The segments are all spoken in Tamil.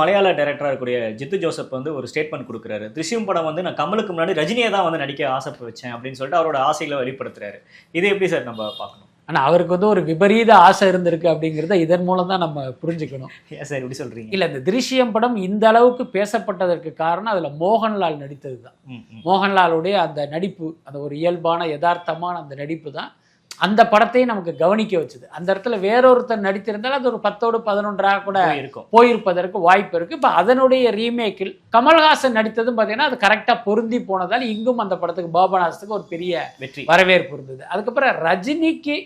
மலையாள டைரக்டராக இருக்கக்கூடிய ஜித்து ஜோசப் வந்து ஒரு ஸ்டேட்மெண்ட் கொடுக்குறாரு. திருஷ்யம் படம் வந்து நான் கமலுக்கு முன்னாடி ரஜினியை தான் வந்து நடிக்க ஆசைப்ப வச்சேன் அப்படின்னு சொல்லிட்டு அவரோட ஆசைகளை வெளிப்படுத்துறாரு. இது எப்படி சார் நம்ம பார்க்கணும்? ஆனா அவருக்கு வந்து ஒரு விபரீத ஆசை இருந்திருக்கு அப்படிங்கிறத இதன் மூலம் தான் நம்ம புரிஞ்சுக்கணும். சார் இப்படி சொல்றீங்க? இல்ல இந்த திருஷ்யம் படம் இந்த அளவுக்கு பேசப்பட்டதற்கு காரணம் அதுல மோகன்லால் நடித்தது தான். மோகன்லாலுடைய அந்த நடிப்பு அந்த ஒரு இயல்பான யதார்த்தமான அந்த நடிப்பு தான். அந்த படத்தையும் நமக்கு கவனிக்க வச்சது. அந்த இடத்துல வேறொருத்தர் நடித்திருந்தால் அது ஒரு பத்தோடு பதினொன்றாக கூட இருக்கும் போயிருப்பதற்கு வாய்ப்பு இருக்கு. இப்போ அதனுடைய ரீமேக்கில் கமல்ஹாசன் நடித்ததும் பார்த்தீங்கன்னா அது கரெக்டாக பொருந்தி போனதால் இங்கும் அந்த படத்துக்கு பாபநாசத்துக்கு ஒரு பெரிய வெற்றி. வரவேற்பு இருந்தது. அதுக்கப்புறம் ரஜினிக்கு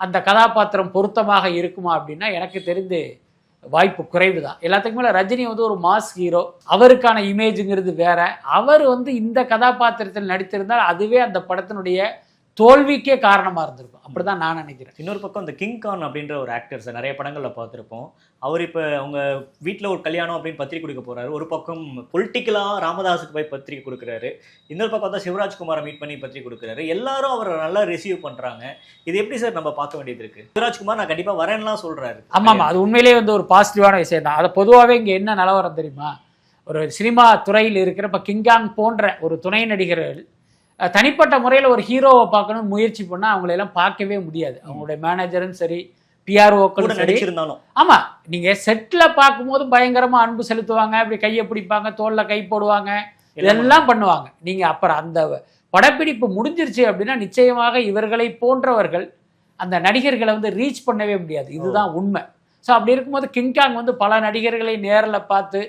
அந்த கதாபாத்திரம் பொருத்தமாக இருக்குமா அப்படின்னா எனக்கு தெரிந்து வாய்ப்பு குறைவு தான் எல்லாத்துக்கும் மேலே ரஜினி வந்து ஒரு மாஸ் ஹீரோ. அவருக்கான இமேஜுங்கிறது வேற. அவர் வந்து இந்த கதாபாத்திரத்தில் நடித்திருந்தால் அதுவே அந்த படத்தினுடைய தோல்விக்கே காரணமாக இருந்திருக்கும். அப்படிதான் நான் நினைக்கிறேன். இன்னொரு பக்கம் இந்த கிங் கான் அப்படின்ற ஒரு ஆக்டர் சார் நிறைய படங்கள்ல பார்த்துருப்போம். அவர் இப்போ அவங்க வீட்டில் ஒரு கல்யாணம் அப்படின்னு பத்திரிக்கை கொடுக்க போறாரு. ஒரு பக்கம் பொலிட்டிக்கலாக ராமதாஸுக்கு போய் பத்திரிக்கை கொடுக்குறாரு. இன்னொரு பக்கம் தான் சிவராஜ்குமாரை மீட் பண்ணி பத்திரிக்கை கொடுக்குறாரு. எல்லாரும் அவரை நல்லா ரிசீவ் பண்றாங்க. இது எப்படி சார் நம்ம பார்க்க வேண்டியது இருக்கு? சிவராஜ்குமார் நான் கண்டிப்பா வரேன்லாம் சொல்றாரு. ஆமாம் ஆமாம் அது உண்மையிலேயே வந்து ஒரு பாசிட்டிவான விஷயம் தான் அதை பொதுவாகவே இங்கே என்ன நிலவரம் தெரியுமா? ஒரு சினிமா துறையில் இருக்கிற இப்போ கிங்காங் போன்ற ஒரு துணை நடிகர்கள் தனிப்பட்ட முறையில் ஒரு ஹீரோவை பார்க்கணும்னு முயற்சி பண்ணால் அவங்களெல்லாம் பார்க்கவே முடியாது. அவங்களுடைய மேனேஜரும் சரி பிஆர்ஓக்களும் சரி. ஆமாம் நீங்கள் செட்டில் பார்க்கும்போது பயங்கரமாக அன்பு செலுத்துவாங்க இப்படி கையை பிடிப்பாங்க தோளில் கை போடுவாங்க இதெல்லாம் பண்ணுவாங்க. நீங்கள் அப்புறம் அந்த படப்பிடிப்பு முடிஞ்சிருச்சு அப்படின்னா நிச்சயமாக இவர்களை போன்றவர்கள் அந்த நடிகர்களை வந்து ரீச் பண்ணவே முடியாது. இதுதான் உண்மை. ஸோ அப்படி இருக்கும்போது கிங்காங் வந்து பல நடிகர்களை நேரில் பார்த்து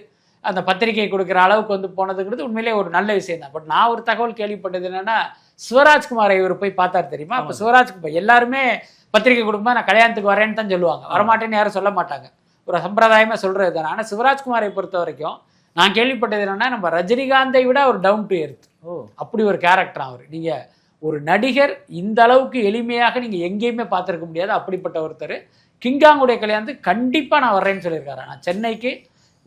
அந்த பத்திரிகை கொடுக்குற அளவுக்கு வந்து போனதுங்கிறது உண்மையிலே ஒரு நல்ல விஷயம் தான். பட் நான் ஒரு தகவல் கேள்விப்பட்டது என்னன்னா சிவராஜ்குமாரை இவர் போய் பார்த்தார் தெரியுமா? அப்போ. சிவராஜ்குமார் எல்லாருமே பத்திரிகை கொடுக்கும்போது நான் கல்யாணத்துக்கு வரேன்னு தான் சொல்லுவாங்க. வரமாட்டேன்னு யாரும் சொல்ல மாட்டாங்க. ஒரு சம்பிரதாயமாக சொல்கிறது தானே. ஆனால் சிவராஜ்குமாரை பொறுத்த வரைக்கும் நான் கேள்விப்பட்டது என்னன்னா நம்ம ரஜினிகாந்தை விட ஒரு டவுன் டு எர்த் ஓ. அப்படி ஒரு கேரக்டர் அவர். நீங்க ஒரு நடிகர் இந்த அளவுக்கு எளிமையாக நீங்க எங்கேயுமே பார்த்திருக்க முடியாது. அப்படிப்பட்ட ஒருத்தர். கிங்காங்குடைய கல்யாணத்துக்கு கண்டிப்பா நான் வர்றேன்னு சொல்லியிருக்காரு. நான் சென்னைக்கு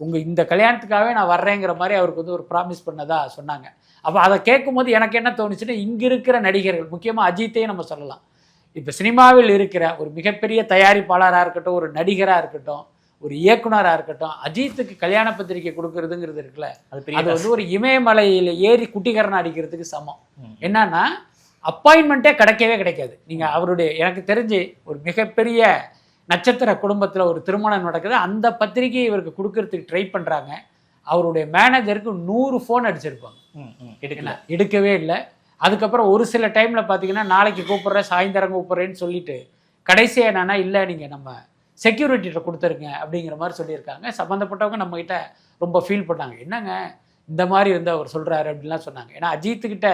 உங்க இந்த கல்யாணத்துக்காகவே நான் வர்றேங்கிற மாதிரி அவருக்கு வந்து ஒரு ப்ராமிஸ் பண்ணதா சொன்னாங்க. அப்போ அதை கேட்கும்போது எனக்கு என்ன தோணுச்சுன்னா இங்க இருக்கிற நடிகர்கள் முக்கியமா அஜித்தையும் நம்ம சொல்லலாம். இப்போ சினிமாவில் இருக்கிற ஒரு மிகப்பெரிய தயாரிப்பாளராக இருக்கட்டும் ஒரு நடிகராக இருக்கட்டும் ஒரு இயக்குனராக இருக்கட்டும் அஜித்துக்கு கல்யாண பத்திரிக்கை கொடுக்கறதுங்கிறது இருக்குல்ல அது பெரிய அது வந்து ஒரு இமயமலையில் ஏறி குட்டிகரணம் அடிக்கிறதுக்கு சமம். என்னன்னா அப்பாயின்மெண்ட்டே கிடைக்கவே கிடைக்காது. நீங்க அவருடைய எனக்கு தெரிஞ்சு ஒரு மிகப்பெரிய நட்சத்திர குடும்பத்துல ஒரு திருமணம் நடக்குது அந்த பத்திரிகையை இவருக்கு கொடுக்கறதுக்கு ட்ரை பண்றாங்க. அவருடைய மேனேஜருக்கு நூறு ஃபோன் அடிச்சிருப்பாங்க. எடுக்கல. எடுக்கவே இல்லை. அதுக்கப்புறம் ஒரு சில டைம்ல பார்த்தீங்கன்னா நாளைக்கு கூப்பிட்றேன் சாயந்தரம் கூப்பிட்றேன்னு சொல்லிட்டு கடைசியா என்னன்னா இல்லை நீங்க நம்ம செக்யூரிட்டிகிட்ட கொடுத்துருங்க அப்படிங்கிற மாதிரி சொல்லியிருக்காங்க. சம்மந்தப்பட்டவங்க நம்மகிட்ட ரொம்ப ஃபீல் பண்ணாங்க. என்னங்க? இந்த மாதிரி வந்து அவர் சொல்றாரு அப்படின்லாம் சொன்னாங்க. ஏன்னா அஜித்துக்கிட்ட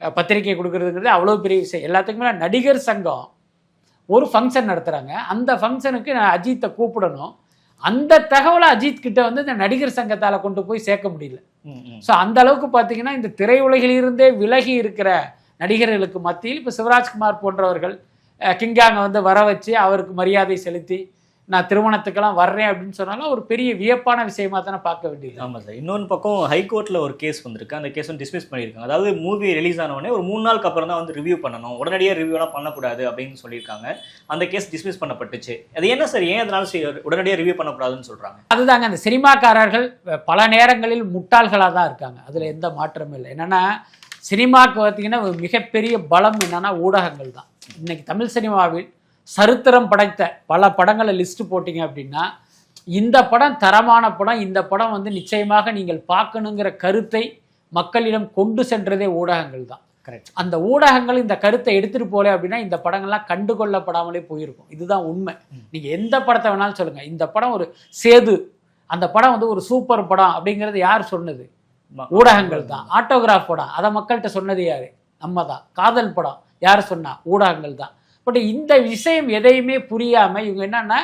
அஹ், பத்திரிக்கை கொடுக்கறதுங்கிறது அவ்வளோ பெரிய விஷயம். எல்லாத்துக்குமே நடிகர் சங்கம் ஒரு ஃபங்க்ஷன் நடத்துகிறாங்க அந்த ஃபங்க்ஷனுக்கு நான் அஜித்தை கூப்பிடணும். அந்த தகவலை அஜித் கிட்ட வந்து இந்த நடிகர் சங்கத்தால் கொண்டு போய் சேர்க்க முடியல. ஸோ அந்த அளவுக்கு பார்த்தீங்கன்னா இந்த திரையுலகிலிருந்தே விலகி இருக்கிற நடிகர்களுக்கு மத்தியில் இப்போ சிவராஜ்குமார் போன்றவர்கள் கிங்காங்க வந்து வர வச்சு அவருக்கு மரியாதை செலுத்தி நான் திருமணத்துக்கெல்லாம் வர்றேன் அப்படின்னு சொன்னாலும் ஒரு பெரிய வியப்பான விஷயமா தானே பார்க்க வேண்டியது. ஆமா சார். இன்னொன்று பக்கம் ஹைகோர்ட்ல ஒரு கேஸ் வந்திருக்கு. அந்த கேஸ் வந்து டிஸ்மிஸ் பண்ணியிருக்காங்க. அதாவது மூவி ரிலீஸ் ஆன உடனே ஒரு மூணு நாளுக்கு அப்புறம் தான் வந்து ரிவ்யூ பண்ணணும். உடனடியாக ரிவ்யூலாம் பண்ணக்கூடாது அப்படின்னு சொல்லியிருக்காங்க. அந்த கேஸ் டிஸ்மிஸ் பண்ணப்பட்டுச்சு. அது என்ன சார்? ஏன் அதனால உடனடியாக ரிவ்யூ பண்ணக்கூடாதுன்னு சொல்றாங்க? அதுதாங்க அந்த சினிமாக்காரர்கள் பல நேரங்களில் முட்டாள்களாக தான் இருக்காங்க. அதில் எந்த மாற்றமும் இல்லை. என்னன்னா சினிமாவுக்கு பார்த்தீங்கன்னா ஒரு மிகப்பெரிய பலம் என்னன்னா ஊடகங்கள் தான். இன்னைக்கு தமிழ் சினிமாவில் சரித்திரம் படைத்த பல படங்களை லிஸ்ட் போட்டீங்க அப்படின்னா இந்த படம் தரமான படம் இந்த படம் வந்து நிச்சயமாக நீங்கள் பார்க்கணுங்கிற கருத்தை மக்களிடம் கொண்டு சென்றதே ஊடகங்கள் தான். கரெக்ட் அந்த ஊடகங்கள் இந்த கருத்தை எடுத்துட்டு போல அப்படின்னா இந்த படங்கள்லாம் கண்டுகொள்ளப்படாமலே போயிருக்கும். இதுதான் உண்மை. ம். நீங்க எந்த படத்தை வேணாலும் சொல்லுங்க. இந்த படம் ஒரு சேது அந்த படம் வந்து ஒரு சூப்பர் படம் அப்படிங்கிறது யார் சொன்னது? ஊடகங்கள் தான். ஆட்டோகிராஃப் படம். அதை மக்கள்கிட்ட சொன்னது யாரு? நம்ம தான். காதல் படம். யார் சொன்னா? ஊடகங்கள் தான். பட் இந்த விஷயம் எதையுமே புரியாம இவங்க என்னன்னா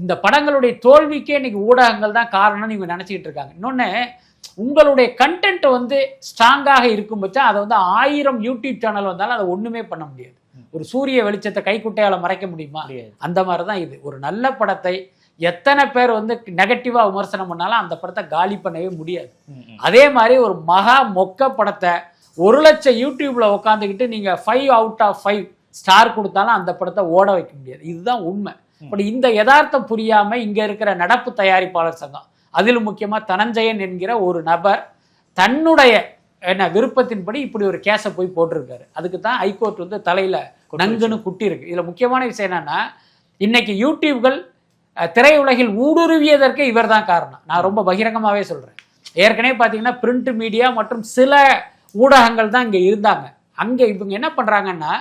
இந்த படங்களுடைய தோல்விக்கே இன்னைக்கு ஊடகங்கள் தான் காரணம்னு இவங்க நினைச்சிட்டு இருக்காங்க. இன்னொன்னு உங்களுடைய கண்டென்ட் வந்து ஸ்ட்ராங்காக இருக்கும் பட்சம் அதை வந்து ஆயிரம் யூடியூப் சேனல் வந்தாலும் அதை ஒண்ணுமே பண்ண முடியாது. ஒரு சூரிய வெளிச்சத்தை கைக்குட்டையால மறைக்க முடியுமா? அந்த மாதிரி தான் இது. ஒரு நல்ல படத்தை எத்தனை பேர் வந்து நெகட்டிவா விமர்சனம் பண்ணாலும் அந்த படத்தை காலி பண்ணவே முடியாது. அதே மாதிரி ஒரு மகா மொக்க படத்தை ஒரு லட்சம் யூடியூப்ல உட்காந்துக்கிட்டு நீங்க five out of five star கொடுத்தாலும் அந்த படத்தை ஓட வைக்க முடியாது. இதுதான் உண்மை. பட் இந்த யதார்த்தம் புரியாம இங்க இருக்கிற நடப்பு தயாரிப்பாளர் சங்கம் அதிலும் முக்கியமா தனஞ்சயன் என்கிற ஒரு நபர் தன்னுடைய என்ன விருப்பத்தின்படி இப்படி ஒரு கேஸை போய் போட்டிருக்காரு. அதுக்கு தான் ஹைகோர்ட் வந்து தலையில நங்குன்னு குட்டி இருக்கு இதுல முக்கியமான விஷயம் என்னன்னா இன்னைக்கு யூடியூப்கள் திரையுலகில் ஊடுருவியதற்கு இவர் தான் காரணம். நான் ரொம்ப பகிரங்கமாவே சொல்றேன். ஏற்கனவே பார்த்தீங்கன்னா பிரிண்ட் மீடியா மற்றும் சில ஊடகங்கள் தான் இங்க இருந்தாங்க. அங்க இவங்க என்ன பண்றாங்கன்னா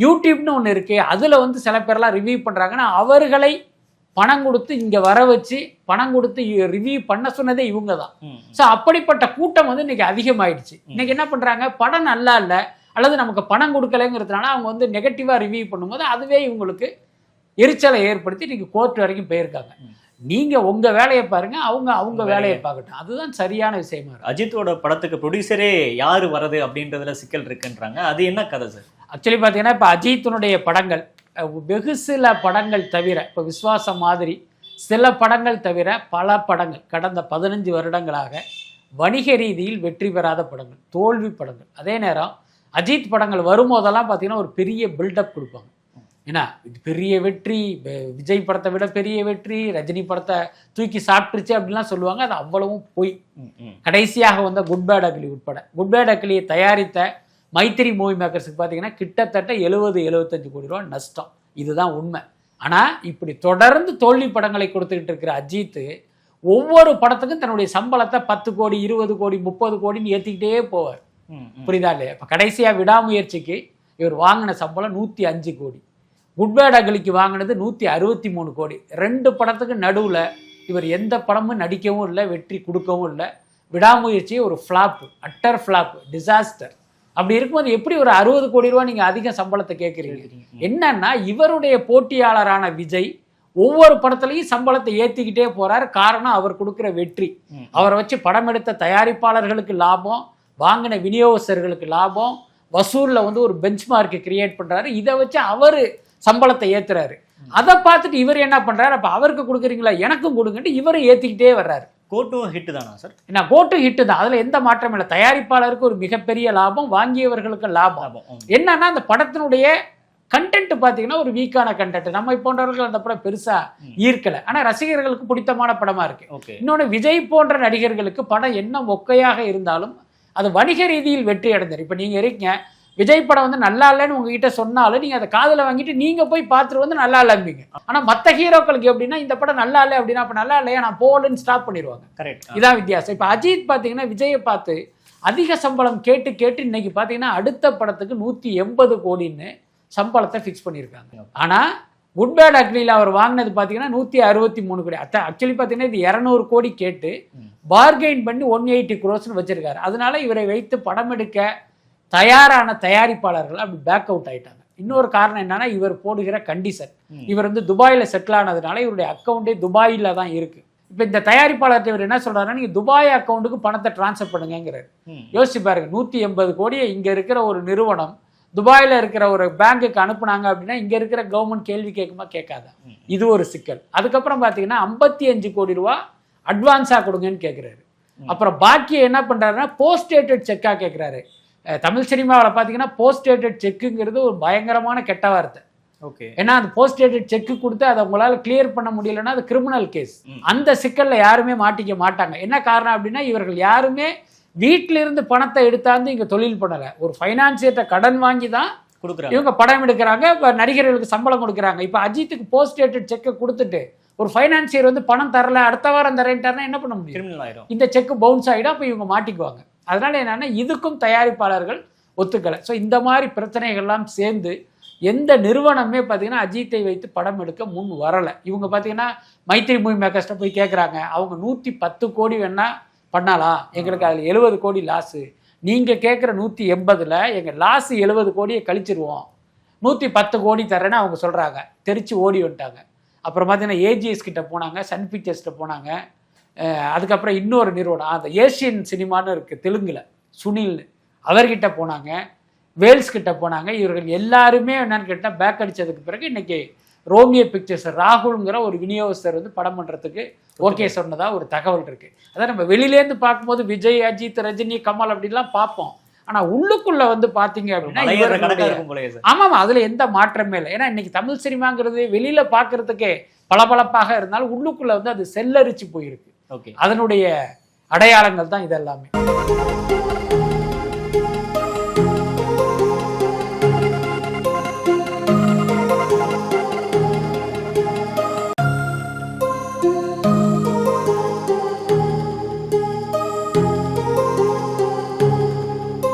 யூடியூப்னு ஒன்று இருக்கு அதுல வந்து சில பேர்லாம் ரிவ்யூ பண்றாங்கன்னா அவர்களை பணம் கொடுத்து இங்க வர வச்சு பணம் கொடுத்து ரிவ்யூ பண்ண சொன்னதே இவங்க தான். ஸோ அப்படிப்பட்ட கூட்டம் வந்து இன்னைக்கு அதிகமாயிடுச்சு. இன்னைக்கு என்ன பண்றாங்க படம் நல்லா இல்லை அல்லது நமக்கு பணம் கொடுக்கலைங்கிறதுனால அவங்க வந்து நெகட்டிவா ரிவ்யூ பண்ணும்போது அதுவே இவங்களுக்கு எரிச்சலை ஏற்படுத்தி இன்னைக்கு கோர்ட் வரைக்கும் போயிருக்காங்க. ம். நீங்க உங்க வேலையை பாருங்க அவங்க அவங்க வேலையை. பார்க்கட்டும். அதுதான் சரியான விஷயமா அஜித்தோட படத்துக்கு ப்ரொடியூசரே யாரு வரது அப்படின்றதுல சிக்கல் இருக்குன்றாங்க. அது என்ன கதை சார் ஆக்சுவலி பார்த்தீங்கன்னா இப்போ அஜித்தினுடைய படங்கள் வெகு சில படங்கள் தவிர இப்போ விஸ்வாசம் மாதிரி சில படங்கள் தவிர பல படங்கள் கடந்த பதினஞ்சு வருடங்களாக வணிக ரீதியில் வெற்றி பெறாத படங்கள் தோல்வி படங்கள். அதே நேரம் அஜித் படங்கள் வரும்போதெல்லாம் பார்த்தீங்கன்னா ஒரு பெரிய பில்டப் கொடுப்பாங்க. ஏன்னா இது பெரிய வெற்றி விஜய் படத்தை விட பெரிய வெற்றி ரஜினி படத்தை தூக்கி சாப்பிட்டுருச்சு அப்படிலாம் சொல்லுவாங்க அது அவ்வளவும் பொய். கடைசியாக வந்த குட் பேட் அக்லி உட்பட. குட் பேட் அக்லியை தயாரித்த மைத்திரி மூவி மேக்கர்ஸுக்கு பார்த்தீங்கன்னா கிட்டத்தட்ட எழுபது எழுபத்தஞ்சு கோடி ரூபா நஷ்டம். இதுதான் உண்மை. ஆனால் இப்படி தொடர்ந்து தோல்வி படங்களை கொடுத்துக்கிட்டு இருக்கிற அஜித் ஒவ்வொரு படத்துக்கும் தன்னுடைய சம்பளத்தை பத்து கோடி இருபது கோடி முப்பது கோடின்னு ஏற்றிக்கிட்டே போவார். புரியுதா இல்லையா? இப்போ கடைசியாக விடாமுயற்சிக்கு இவர் வாங்கின சம்பளம் நூற்றி அஞ்சு கோடி. குட் பேட் அகலிக்கு வாங்கினது நூற்றி அறுபத்தி மூணு கோடி. ரெண்டு படத்துக்கு நடுவில் இவர் எந்த படமும் நடிக்கவும் இல்லை வெற்றி கொடுக்கவும் இல்லை. விடாமுயற்சி ஒரு ஃப்ளாப் அட்டர் ஃப்ளாப் டிசாஸ்டர் அப்படி இருக்கும்போது எப்படி ஒரு அறுபது கோடி ரூபா நீங்கள் அதிக சம்பளத்தை கேட்குறீங்க என்னன்னா இவருடைய போட்டியாளரான விஜய் ஒவ்வொரு படத்துலையும் சம்பளத்தை ஏற்றிக்கிட்டே போறார். காரணம் அவர் கொடுக்குற வெற்றி. அவரை வச்சு படம் எடுத்த தயாரிப்பாளர்களுக்கு லாபம் வாங்கின விநியோகஸ்தர்களுக்கு லாபம் வசூலில் வந்து ஒரு பெஞ்ச் மார்க்கை கிரியேட் பண்றாரு. இதை வச்சு அவர் சம்பளத்தை ஏத்துறாரு. அதை பார்த்துட்டு இவர் என்ன பண்றாரு? அப்ப அவருக்கு கொடுக்குறீங்களா? எனக்கும் கொடுங்கன்ட்டு இவரை ஏத்திக்கிட்டே வர்றாரு. கோட்டும் ஹிட் தானா சார் என்ன கோட்டு ஹிட்டு தான். அதுல எந்த மாற்றமும் இல்லை. தயாரிப்பாளருக்கு ஒரு மிகப்பெரிய லாபம் வாங்கியவர்களுக்கு லாபம். என்னன்னா அந்த படத்தினுடைய கண்டென்ட் பார்த்தீங்கன்னா ஒரு வீக்கான கண்டென்ட் நம்ம போன்றவர்கள் அந்த படம் பெருசா ம். ஈர்க்கல. ஆனா ரசிகர்களுக்கு பிடித்தமான படமா இருக்கு. இன்னொன்று விஜய் போன்ற நடிகர்களுக்கு படம் என்ன மொக்கையாக இருந்தாலும் அது வணிக ரீதியில் வெற்றி அடைந்தார் இப்போ நீங்க இருக்கீங்க விஜய் படம் வந்து நல்லா இல்லைன்னு உங்ககிட்ட சொன்னாலும் நீங்க அதை காதுல வாங்கிட்டு நீங்க போய் பார்த்துட்டு வந்து நல்லா இல்லைம்பீங்க ஆனா மத்த ஹீரோக்களுக்கு எப்படின்னா இந்த படம் நல்லா இல்லை அப்படின்னா அப்ப நல்லா இல்லையா? நான் போகலன்னு ஸ்டாப் பண்ணிடுவாங்க. கரெக்ட் இதான் வித்தியாசம். இப்போ அஜித் பார்த்தீங்கன்னா விஜயை பார்த்து அதிக சம்பளம் கேட்டு கேட்டு இன்னைக்கு பார்த்தீங்கன்னா அடுத்த படத்துக்கு நூற்றி எண்பது கோடின்னு சம்பளத்தை ஃபிக்ஸ் பண்ணியிருக்காங்க. ஆனால் குட் பேட் அக்லியில் அவர் வாங்கினது பார்த்தீங்கன்னா நூற்றி அறுபத்தி மூணு கோடி. அத்த ஆக்சுவலி பார்த்தீங்கன்னா இது இரநூறு கோடி கேட்டு. பார்கெயின் பண்ணி ஒன் எயிட்டி குரோஸ்னு வச்சிருக்காரு. அதனால இவரை வைத்து படம் எடுக்க தயாரான தயாரிப்பாளர்கள் அப்படி பேக் அவுட் ஆயிட்டாங்க. இன்னொரு காரணம் என்னன்னா இவர் போடுகிற கண்டிஷன். இவர் வந்து துபாயில் செட்டில் ஆனதுனால இவருடைய அக்கௌண்டே துபாயில் தான் இருக்கு. இப்போ இந்த தயாரிப்பாளர்கிட்ட இவர் என்ன சொல்றாருன்னா நீங்க துபாய் அக்கௌண்ட்டுக்கு பணத்தை ட்ரான்ஸ்ஃபர் பண்ணுங்கிறாரு. யோசிச்சு பாருங்க நூற்றி எண்பது கோடியை இங்க இருக்கிற ஒரு நிறுவனம் துபாயில் இருக்கிற ஒரு பேங்குக்கு அனுப்புனாங்க அப்படின்னா இங்க இருக்கிற கவர்மெண்ட் கேள்வி கேட்குமா? கேட்காதா. இது ஒரு சிக்கல். அதுக்கப்புறம் பார்த்தீங்கன்னா ஐம்பத்தி அஞ்சு கோடி ரூபா அட்வான்ஸாக கொடுங்கன்னு கேட்குறாரு அப்புறம் பாக்கியை என்ன பண்றாருன்னா போஸ்ட் டேட்டட் செக்காக கேட்குறாரு தமிழ் சினிமாவில் பார்த்தீங்கன்னா போஸ்ட் டேட்டட் செக்குங்கிறது ஒரு பயங்கரமான கெட்ட வார்த்தை. ஓகே. ஏன்னா அந்த போஸ்ட் டேட்டட் செக் கொடுத்து அதை உங்களால் கிளியர் பண்ண முடியலன்னா அது கிரிமினல் கேஸ். அந்த சிக்கல்ல யாருமே மாட்டிக்க மாட்டாங்க. என்ன காரணம் அப்படின்னா இவர்கள் யாருமே வீட்டில இருந்து பணத்தை எடுத்தாந்து இங்க தொழில் பண்ணல. ஒரு ஃபைனான்சியர்கிட்ட கடன் வாங்கி தான் கொடுக்குறாங்க. இவங்க படம் எடுக்கிறாங்க இப்போ நடிகர்களுக்கு சம்பளம் கொடுக்குறாங்க. இப்போ அஜித்துக்கு போஸ்ட் டேட்டட் செக்கை கொடுத்துட்டு ஒரு ஃபைனான்சியர் வந்து பணம் தரல அடுத்த வாரம் தரேன்ட்டாருன்னா என்ன பண்ண முடியும்? இந்த செக் பவுன்ஸ் ஆகிடும் அப்போ இவங்க மாட்டிக்குவாங்க. அதனால என்னன்னா இதுக்கும் தயாரிப்பாளர்கள் ஒத்துக்கலை. ஸோ இந்த மாதிரி பிரச்சனைகள்லாம் சேர்ந்து எந்த நிறுவனமே பார்த்தீங்கன்னா அஜித்தை வைத்து படம் எடுக்க முன் வரலை. இவங்க பார்த்தீங்கன்னா மைத்திரி மூவி மேக்கர்ஸ்ட்ட போய் கேட்குறாங்க அவங்க நூற்றி பத்து கோடி வேணால் பண்ணலாம் எங்களுக்கு அதில் எழுபது கோடி லாஸு நீங்கள் கேட்குற நூற்றி எண்பதில் எங்கள் லாஸு எழுபது கோடியை கழிச்சிருவோம். நூற்றி பத்து கோடி தரேன்னு அவங்க சொல்கிறாங்க தெரிச்சு ஓடி வந்துட்டாங்க. அப்புறம் பார்த்தீங்கன்னா ஏஜிஎஸ் கிட்ட போனாங்க சன் பிக்சர்ஸ்கிட்ட போனாங்க. அதுக்கப்புறம் இன்னொரு நிறுவனம் அந்த ஏசியன் சினிமான்னு இருக்குது தெலுங்குல சுனில் அவர்கிட்ட போனாங்க வேல்ஸ் கிட்ட போனாங்க. இவர்கள் எல்லாருமே என்னன்னு கேட்டால் பேக் அடிச்சதுக்கு பிறகு இன்னைக்கு ரோமியோ பிக்சர்ஸ் ராகுல்ங்கிற ஒரு விநியோகஸ்தர் வந்து படம் பண்ணுறதுக்கு ஓகே சொன்னதா ஒரு தகவல் இருக்கு. அதான் நம்ம வெளியிலேருந்து பார்க்கும்போது விஜய் அஜித் ரஜினி கமல் அப்படிலாம் பார்ப்போம். ஆனா உள்ளுக்குள்ள வந்து பாத்தீங்க அப்படின்னா ஆமாம் அதுல எந்த மாற்றமே இல்லை. ஏன்னா இன்னைக்கு தமிழ் சினிமாங்கிறது வெளியில பார்க்கறதுக்கே பளபளப்பாக இருந்தாலும் உள்ளுக்குள்ள வந்து அது செல்லரிச்சு போயிருக்கு. ஓகே. அதனுடைய அடையாளங்கள் தான் இதெல்லாமே.